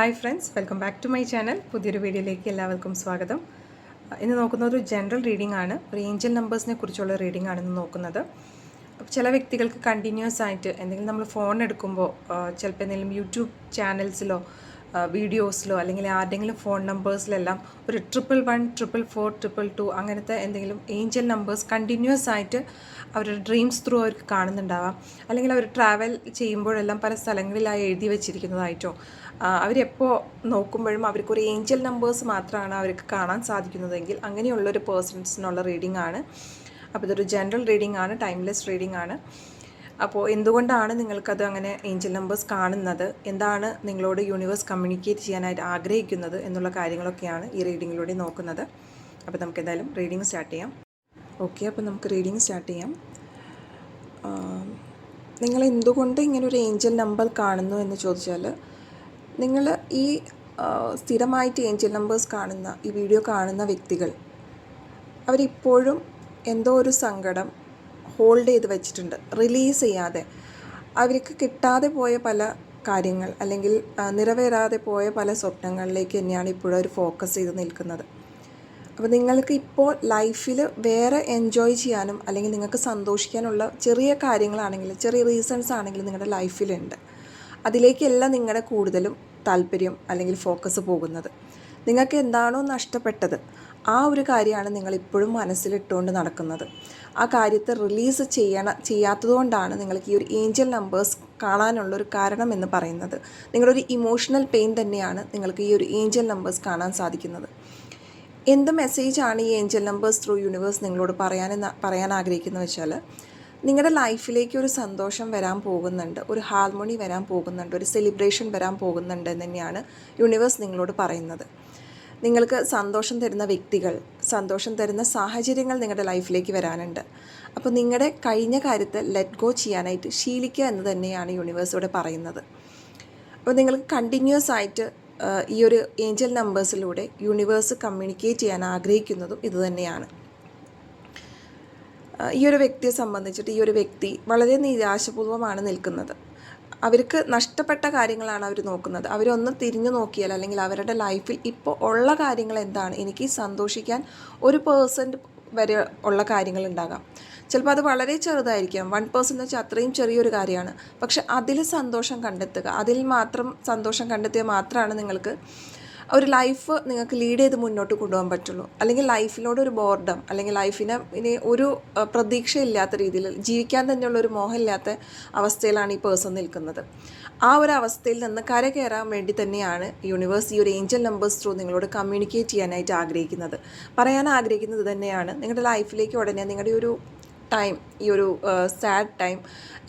Hi friends welcome back to my channel പുതിയൊരു വീഡിയോയിലേക്ക് എല്ലാവർക്കും സ്വാഗതം. ഇന്ന് നോക്കുന്ന ഒരു ജനറൽ റീഡിംഗ് ആണ്. ഒരു ഏഞ്ചൽ നമ്പേഴ്സിനെ കുറിച്ചുള്ള റീഡിംഗ് ആണ് ഇന്ന് നോക്കുന്നത്. അപ്പോൾ ചില വ്യക്തികൾക്ക് കണ്ടിന്യൂസ് ആയിട്ട് എന്തെങ്കിലും നമ്മൾ ഫോൺ എടുക്കുമ്പോൾ ചിലപ്പോൾ എന്തെങ്കിലും യൂട്യൂബ് ചാനൽസിലോ വീഡിയോസിലോ അല്ലെങ്കിൽ ആരുടെങ്കിലും ഫോൺ നമ്പേഴ്സിലെല്ലാം ഒരു triple one triple four triple two അങ്ങനത്തെ എന്തെങ്കിലും ഏഞ്ചൽ നമ്പേഴ്സ് കണ്ടിന്യൂസ് ആയിട്ട് അവരുടെ ഡ്രീംസ് ത്രൂ അവർക്ക് കാണുന്നുണ്ടാവാം. അല്ലെങ്കിൽ അവർ ട്രാവൽ ചെയ്യുമ്പോഴെല്ലാം പല സ്ഥലങ്ങളിലായി എഴുതി വെച്ചിരിക്കുന്നതായിട്ടോ. അവരെപ്പോൾ നോക്കുമ്പോഴും അവർക്ക് ഒരു ഏഞ്ചൽ നമ്പേഴ്സ് മാത്രമാണ് അവർക്ക് കാണാൻ സാധിക്കുന്നതെങ്കിൽ അങ്ങനെയുള്ളൊരു പേഴ്സൺസിനുള്ള റീഡിംഗ് ആണ്. അപ്പോൾ ഇതൊരു ജനറൽ റീഡിംഗ് ആണ് ടൈംലെസ് റീഡിംഗ് ആണ്. അപ്പോൾ എന്തുകൊണ്ടാണ് നിങ്ങൾക്കത് അങ്ങനെ ഏഞ്ചൽ നമ്പേഴ്സ് കാണുന്നത്? എന്താണ് നിങ്ങളോട് യൂണിവേഴ്സ് കമ്മ്യൂണിക്കേറ്റ് ചെയ്യാനായിട്ട് ആഗ്രഹിക്കുന്നത് എന്നുള്ള കാര്യങ്ങളൊക്കെയാണ് ഈ റീഡിങ്ങിലൂടെ നോക്കുന്നത്. അപ്പോൾ നമുക്ക് എന്തായാലും റീഡിങ് സ്റ്റാർട്ട് ചെയ്യാം. ഓക്കെ അപ്പോൾ നമുക്ക് റീഡിങ് സ്റ്റാർട്ട് ചെയ്യാം. നിങ്ങൾ എന്തുകൊണ്ട് ഇങ്ങനെ ഒരു ഏഞ്ചൽ നമ്പർ കാണുന്നു എന്ന് ചോദിച്ചാൽ നിങ്ങൾ ഈ സ്ഥിരമായിട്ട് ഏഞ്ചൽ നമ്പേഴ്സ് കാണുന്ന ഈ വീഡിയോ കാണുന്ന വ്യക്തികൾ അവരിപ്പോഴും എന്തോ ഒരു സങ്കടം ഹോൾഡ് ചെയ്ത് വെച്ചിട്ടുണ്ട്. റിലീസ് ചെയ്യാതെ. അവർക്ക് കിട്ടാതെ പോയ പല കാര്യങ്ങൾ അല്ലെങ്കിൽ നിറവേറാതെ പോയ പല സ്വപ്നങ്ങളിലേക്ക് തന്നെയാണ് ഇപ്പോഴും അവർ ഫോക്കസ് ചെയ്ത് നിൽക്കുന്നത്. അപ്പോൾ നിങ്ങൾക്ക് ഇപ്പോൾ ലൈഫിൽ വേറെ എൻജോയ് ചെയ്യാനും അല്ലെങ്കിൽ നിങ്ങൾക്ക് സന്തോഷിക്കാനുള്ള ചെറിയ കാര്യങ്ങളാണെങ്കിലും ചെറിയ റീസൺസ് ആണെങ്കിലും നിങ്ങളുടെ ലൈഫിലുണ്ട് അതിലേക്കല്ല നിങ്ങളുടെ കൂടുതലും താല്പര്യം അല്ലെങ്കിൽ ഫോക്കസ് പോകുന്നത്. നിങ്ങൾക്ക് എന്താണോ നഷ്ടപ്പെട്ടത് ആ ഒരു കാര്യമാണ് നിങ്ങൾ ഇപ്പോഴും മനസ്സിലിട്ടുകൊണ്ട് നടക്കുന്നത്. ആ കാര്യത്തെ റിലീസ് ചെയ്യണ ചെയ്യാത്തതുകൊണ്ടാണ് നിങ്ങൾക്ക് ഈ ഒരു ഏഞ്ചൽ നമ്പേഴ്സ് കാണാനുള്ള ഒരു കാരണം എന്ന് പറയുന്നത്. നിങ്ങളൊരു ഇമോഷണൽ പെയിൻ തന്നെയാണ് നിങ്ങൾക്ക് ഈ ഒരു ഏഞ്ചൽ നമ്പേഴ്സ് കാണാൻ സാധിക്കുന്നത്. എന്ത് മെസ്സേജാണ് ഈ ഏഞ്ചൽ നമ്പേഴ്സ് ത്രൂ യൂണിവേഴ്സ് നിങ്ങളോട് പറയാനെന്ന് പറയാൻ ആഗ്രഹിക്കുന്നത് വെച്ചാൽ നിങ്ങളുടെ ലൈഫിലേക്ക് ഒരു സന്തോഷം വരാൻ പോകുന്നുണ്ട് ഒരു ഹാർമോണി വരാൻ പോകുന്നുണ്ട് ഒരു സെലിബ്രേഷൻ വരാൻ പോകുന്നുണ്ട് എന്ന് തന്നെയാണ് യൂണിവേഴ്സ് നിങ്ങളോട് പറയുന്നത്. നിങ്ങൾക്ക് സന്തോഷം തരുന്ന വ്യക്തികൾ സന്തോഷം തരുന്ന സാഹചര്യങ്ങൾ നിങ്ങളുടെ ലൈഫിലേക്ക് വരാനുണ്ട്. അപ്പോൾ നിങ്ങളുടെ കഴിഞ്ഞ കാര്യത്തെ ലെറ്റ് ഗോ ചെയ്യാനായിട്ട് ശീലിക്കുക എന്ന് തന്നെയാണ് യൂണിവേഴ്സ് ഇവിടെ പറയുന്നത്. അപ്പോൾ നിങ്ങൾക്ക് കണ്ടിന്യൂസ് ആയിട്ട് ഈ ഒരു ഏഞ്ചൽ നമ്പേഴ്സിലൂടെ യൂണിവേഴ്സ് കമ്മ്യൂണിക്കേറ്റ് ചെയ്യാൻ ആഗ്രഹിക്കുന്നതും ഇതുതന്നെയാണ് ഈ ഒരു വ്യക്തിയെ സംബന്ധിച്ചിട്ട് ഈ ഒരു വ്യക്തി വളരെ നിരാശപൂർവമാണ് നിൽക്കുന്നത്. അവർക്ക് നഷ്ടപ്പെട്ട കാര്യങ്ങളാണ് അവർ നോക്കുന്നത്. അവരൊന്ന് തിരിഞ്ഞു നോക്കിയാൽ അല്ലെങ്കിൽ അവരുടെ ലൈഫിൽ ഇപ്പോൾ ഉള്ള കാര്യങ്ങൾ എന്താണ്? എനിക്ക് സന്തോഷിക്കാൻ ഒരു പേഴ്സന്റ് വരെ ഉള്ള കാര്യങ്ങൾ ഉണ്ടാകാം. ചിലപ്പോൾ അത് വളരെ ചെറുതായിരിക്കാം. വൺ പേഴ്സൺ എന്ന് വെച്ചാൽ അത്രയും ചെറിയൊരു കാര്യമാണ്. പക്ഷെ അതിൽ സന്തോഷം കണ്ടെത്തുക അതിൽ മാത്രം സന്തോഷം കണ്ടെത്തിയാൽ മാത്രമാണ് നിങ്ങൾക്ക് ഒരു ലൈഫ് നിങ്ങൾക്ക് ലീഡ് ചെയ്ത് മുന്നോട്ട് കൊണ്ടുപോകാൻ പറ്റുള്ളൂ. അല്ലെങ്കിൽ ലൈഫിനോട് ഒരു ബോർഡം അല്ലെങ്കിൽ ലൈഫിനെ ഇനി ഒരു പ്രതീക്ഷയില്ലാത്ത രീതിയിൽ ജീവിക്കാൻ തന്നെയുള്ള ഒരു മോഹമില്ലാത്ത അവസ്ഥയിലാണ് ഈ പേഴ്സൺ നിൽക്കുന്നത്. ആ ഒരു അവസ്ഥയിൽ നിന്ന് കര കയറാൻ വേണ്ടി തന്നെയാണ് യൂണിവേഴ്സ് ഈ ഒരു ഏഞ്ചൽ നമ്പേഴ്സ് ത്രൂ നിങ്ങളോട് കമ്മ്യൂണിക്കേറ്റ് ചെയ്യാനായിട്ട് ആഗ്രഹിക്കുന്നത്. പറയാൻ ആഗ്രഹിക്കുന്നത് തന്നെയാണ് നിങ്ങളുടെ ലൈഫിലേക്ക് ഉടനെ നിങ്ങളുടെ ഒരു ടൈം ഈ ഒരു സാഡ് ടൈം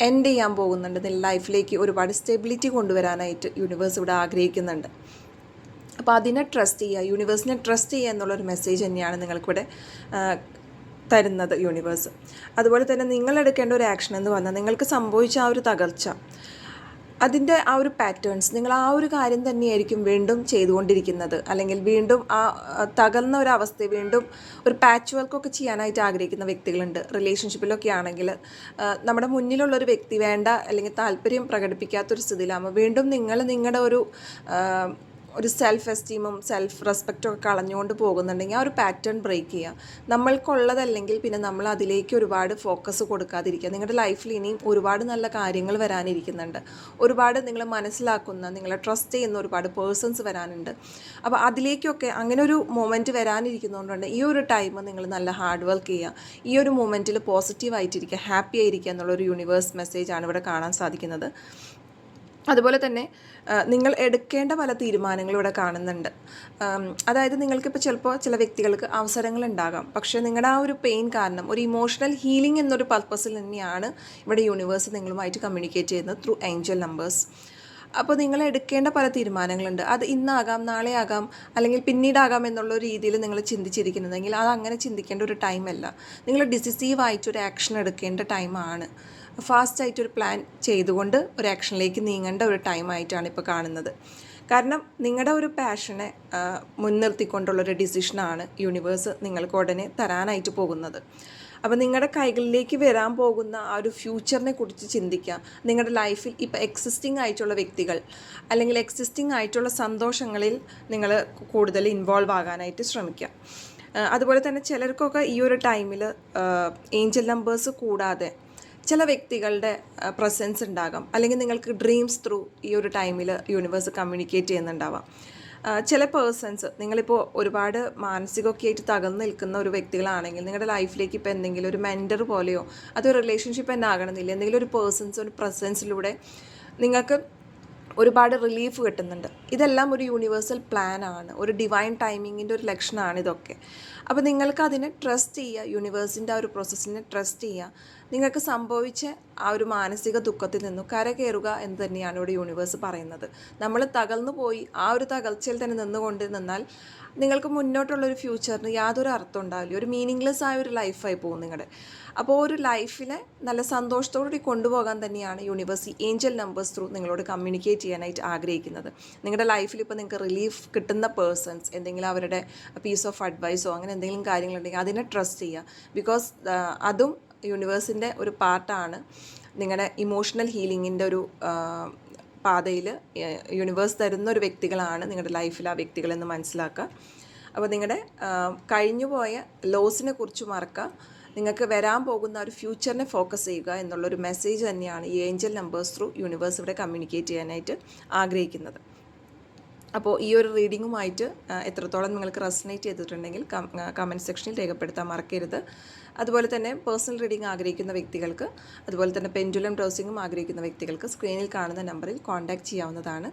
എൻഡ് ചെയ്യാൻ പോകുന്നുണ്ട്. ലൈഫിലേക്ക് ഒരുപാട് സ്റ്റെബിലിറ്റി കൊണ്ടുവരാനായിട്ട് യൂണിവേഴ്സ് ഇവിടെ ആഗ്രഹിക്കുന്നുണ്ട്. അപ്പോൾ അതിനെ ട്രസ്റ്റ് ചെയ്യുക യൂണിവേഴ്സിനെ ട്രസ്റ്റ് ചെയ്യുക എന്നുള്ളൊരു മെസ്സേജ് തന്നെയാണ് നിങ്ങൾക്കിവിടെ തരുന്നത് യൂണിവേഴ്സ് അതുപോലെ തന്നെ നിങ്ങൾ എടുക്കേണ്ട ഒരു ആക്ഷൻ എന്ന് പറഞ്ഞാൽ നിങ്ങൾക്ക് സംഭവിച്ച ആ ഒരു തകർച്ച അതിന്റെ ആ ഒരു പാറ്റേൺസ് നിങ്ങൾ ആ ഒരു കാര്യം തന്നെയായിരിക്കും വീണ്ടും ചെയ്തുകൊണ്ടിരിക്കുന്നത്. അല്ലെങ്കിൽ വീണ്ടും ആ തകർന്ന ഒരു വീണ്ടും ഒരു പാച്ച് വർക്കൊക്കെ ചെയ്യാനായിട്ട് ആഗ്രഹിക്കുന്ന വ്യക്തികളുണ്ട്. റിലേഷൻഷിപ്പിലൊക്കെ ആണെങ്കിൽ നമ്മുടെ മുന്നിലുള്ളൊരു വ്യക്തി വേണ്ട അല്ലെങ്കിൽ താല്പര്യം പ്രകടിപ്പിക്കാത്തൊരു സ്ഥിതിയിലാകുമ്പോൾ വീണ്ടും നിങ്ങൾ നിങ്ങളുടെ ഒരു ഒരു സെൽഫ് എസ്റ്റീമും സെൽഫ് റെസ്പെക്റ്റും ഒക്കെ കളഞ്ഞുകൊണ്ട് പോകുന്നുണ്ടെങ്കിൽ ആ ഒരു പാറ്റേൺ ബ്രേക്ക് ചെയ്യുക നമ്മൾക്കുള്ളതല്ലെങ്കിൽ പിന്നെ നമ്മൾ അതിലേക്ക് ഒരുപാട് ഫോക്കസ് കൊടുക്കാതിരിക്കുക. നിങ്ങളുടെ ലൈഫിൽ ഇനിയും ഒരുപാട് നല്ല കാര്യങ്ങൾ വരാനിരിക്കുന്നുണ്ട്. ഒരുപാട് നിങ്ങൾ മനസ്സിലാക്കുന്ന നിങ്ങളെ ട്രസ്റ്റ് ചെയ്യുന്ന ഒരുപാട് പേഴ്സൺസ് വരാനുണ്ട്. അപ്പോൾ അതിലേക്കൊക്കെ അങ്ങനെ ഒരു മൊമെന്റ് വരാനിരിക്കുന്നതുകൊണ്ട് ഈ ഒരു ടൈം നിങ്ങൾ നല്ല ഹാർഡ് വർക്ക് ചെയ്യുക. ഈ ഒരു മൊമെന്റിൽ പോസിറ്റീവ് ആയിട്ടിരിക്കുക ഹാപ്പി ആയിരിക്കുക എന്നുള്ളൊരു യൂണിവേഴ്സ് മെസ്സേജാണ് ഇവിടെ കാണാൻ സാധിക്കുന്നത്. അതുപോലെ തന്നെ നിങ്ങൾ എടുക്കേണ്ട പല തീരുമാനങ്ങളും ഇവിടെ കാണുന്നുണ്ട്. അതായത് നിങ്ങൾക്കിപ്പോൾ ചിലപ്പോൾ ചില വ്യക്തികൾക്ക് അവസരങ്ങൾ ഉണ്ടാകാം പക്ഷേ നിങ്ങളുടെ ആ ഒരു പെയിൻ കാരണം ഒരു ഇമോഷണൽ ഹീലിംഗ് എന്നൊരു പർപ്പസിൽ തന്നെയാണ് ഇവിടെ യൂണിവേഴ്സ് നിങ്ങളുമായിട്ട് കമ്മ്യൂണിക്കേറ്റ് ചെയ്യുന്നത് ത്രൂ ഏഞ്ചൽ നമ്പേഴ്സ് അപ്പോൾ നിങ്ങൾ എടുക്കേണ്ട പല തീരുമാനങ്ങളുണ്ട്. അത് ഇന്നാകാം നാളെ ആകാം അല്ലെങ്കിൽ പിന്നീടാകാം എന്നുള്ള രീതിയിൽ നിങ്ങൾ ചിന്തിച്ചിരിക്കുന്നതെങ്കിൽ അത് അങ്ങനെ ചിന്തിക്കേണ്ട ഒരു ടൈമല്ല നിങ്ങൾ ഡിസിസീവ് ഡിസിസീവായിട്ടൊരു ആക്ഷൻ എടുക്കേണ്ട ടൈമാണ് ഫാസ്റ്റായിട്ടൊരു പ്ലാൻ ചെയ്തുകൊണ്ട് ഒരു ആക്ഷനിലേക്ക് നീങ്ങേണ്ട ഒരു ടൈമായിട്ടാണ് ഇപ്പോൾ കാണുന്നത്. കാരണം നിങ്ങളുടെ ഒരു പാഷനെ മുൻനിർത്തിക്കൊണ്ടുള്ളൊരു ഡിസിഷനാണ് യൂണിവേഴ്സ് നിങ്ങൾക്ക് ഉടനെ തരാനായിട്ട് പോകുന്നത്. അപ്പോൾ നിങ്ങളുടെ കൈകളിലേക്ക് വരാൻ പോകുന്ന ആ ഒരു ഫ്യൂച്ചറിനെ കുറിച്ച് ചിന്തിക്കുക. നിങ്ങളുടെ ലൈഫിൽ ഇപ്പോൾ എക്സിസ്റ്റിംഗ് ആയിട്ടുള്ള വ്യക്തികൾ അല്ലെങ്കിൽ എക്സിസ്റ്റിംഗ് ആയിട്ടുള്ള സന്തോഷങ്ങളിൽ നിങ്ങൾ കൂടുതൽ ഇൻവോൾവ് ആകാനായിട്ട് ശ്രമിക്കുക. അതുപോലെ തന്നെ ചിലർക്കൊക്കെ ഈ ഒരു ടൈമിൽ ഏഞ്ചൽ നമ്പേഴ്സ് കൂടാതെ ചില വ്യക്തികളുടെ പ്രസൻസ് ഉണ്ടാകാം. അല്ലെങ്കിൽ നിങ്ങൾക്ക് ഡ്രീംസ് ത്രൂ ഈ ഒരു ടൈമിൽ യൂണിവേഴ്സ് കമ്മ്യൂണിക്കേറ്റ് ചെയ്യുന്നുണ്ടാവാം. ചില പേഴ്സൺസ് നിങ്ങളിപ്പോൾ ഒരുപാട് മാനസികമൊക്കെ ആയിട്ട് തകർന്നു നിൽക്കുന്ന ഒരു വ്യക്തികളാണെങ്കിൽ നിങ്ങളുടെ ലൈഫിലേക്ക് ഇപ്പോൾ എന്തെങ്കിലും ഒരു മെന്റർ പോലെയോ അത് റിലേഷൻഷിപ്പ് തന്നെ ആകണമെന്നില്ല. എന്തെങ്കിലും ഒരു പേഴ്സൺസ് ഒരു പ്രസൻസിലൂടെ നിങ്ങൾക്ക് ഒരുപാട് റിലീഫ് കിട്ടുന്നുണ്ട്. ഇതെല്ലാം ഒരു യൂണിവേഴ്സൽ പ്ലാൻ ആണ്. ഒരു ഡിവൈൻ ടൈമിങ്ങിന്റെ ഒരു ലക്ഷണമാണ് ഇതൊക്കെ. അപ്പോൾ നിങ്ങൾക്ക് അതിനെ ട്രസ്റ്റ് ചെയ്യുക യൂണിവേഴ്സിന്റെ ആ ഒരു പ്രോസസ്സിനെ ട്രസ്റ്റ് ചെയ്യുക നിങ്ങൾക്ക് സംഭവിച്ച ആ ഒരു മാനസിക ദുഃഖത്തിൽ നിന്നും കരകയറുക എന്ന് തന്നെയാണ് ഇവിടെ യൂണിവേഴ്സ് പറയുന്നത്. നമ്മൾ തകർന്നു പോയി ആ ഒരു തകർച്ചയിൽ തന്നെ നിന്നുകൊണ്ട് നിന്നാൽ നിങ്ങൾക്ക് മുന്നോട്ടുള്ളൊരു ഫ്യൂച്ചറിന് യാതൊരു അർത്ഥം ഉണ്ടാവില്ല. ഒരു മീനിങ്ലെസ് ആയ ഒരു ലൈഫായി പോകും നിങ്ങളുടെ. അപ്പോൾ ഒരു ലൈഫിനെ നല്ല സന്തോഷത്തോടുകൂടി കൊണ്ടുപോകാൻ തന്നെയാണ് യൂണിവേഴ്സ് ഏഞ്ചൽ നമ്പേഴ്സ് ത്രൂ നിങ്ങളോട് കമ്മ്യൂണിക്കേറ്റ് ചെയ്യാനായിട്ട് ആഗ്രഹിക്കുന്നത്. നിങ്ങളുടെ ലൈഫിൽ ഇപ്പോൾ നിങ്ങൾക്ക് റിലീഫ് കിട്ടുന്ന പേഴ്സൺസ് എന്തെങ്കിലും അവരുടെ പീസ് ഓഫ് അഡ്വൈസോ അങ്ങനെ എന്തെങ്കിലും കാര്യങ്ങളുണ്ടെങ്കിൽ അതിനെ ട്രസ്റ്റ് ചെയ്യുക. ബിക്കോസ് അതും യൂണിവേഴ്സിന്റെ ഒരു പാർട്ടാണ് നിങ്ങളുടെ ഇമോഷണൽ ഹീലിങ്ങിന്റെ ഒരു പാതയിൽ യൂണിവേഴ്സ് തരുന്ന ഒരു വ്യക്തികളാണ് നിങ്ങളുടെ ലൈഫിൽ ആ വ്യക്തികളെന്ന് മനസ്സിലാക്കുക അപ്പോൾ നിങ്ങളുടെ കഴിഞ്ഞുപോയ ലോസിനെ കുറിച്ച് മറക്കുക നിങ്ങൾക്ക് വരാൻ പോകുന്ന ഒരു ഫ്യൂച്ചറിനെ ഫോക്കസ് ചെയ്യുക എന്നുള്ളൊരു മെസ്സേജ് തന്നെയാണ് ഈ ഏഞ്ചൽ നമ്പേഴ്സ് ത്രൂ യൂണിവേഴ്സ് ഇവിടെ കമ്മ്യൂണിക്കേറ്റ് ചെയ്യാനായിട്ട് ആഗ്രഹിക്കുന്നത്. അപ്പോൾ ഈ ഒരു റീഡിങ്ങുമായിട്ട് എത്രത്തോളം നിങ്ങൾക്ക് റെസനേറ്റ് ചെയ്തിട്ടുണ്ടെങ്കിൽ കമന്റ് സെക്ഷനിൽ രേഖപ്പെടുത്താൻ മറക്കരുത്. അതുപോലെ തന്നെ പേഴ്സണൽ റീഡിംഗ് ആഗ്രഹിക്കുന്ന വ്യക്തികൾക്ക് അതുപോലെ തന്നെ പെൻഡുലം ഡ്രോസിങ്ങും ആഗ്രഹിക്കുന്ന വ്യക്തികൾക്ക് സ്ക്രീനിൽ കാണുന്ന നമ്പറിൽ കോൺടാക്റ്റ് ചെയ്യാവുന്നതാണ്.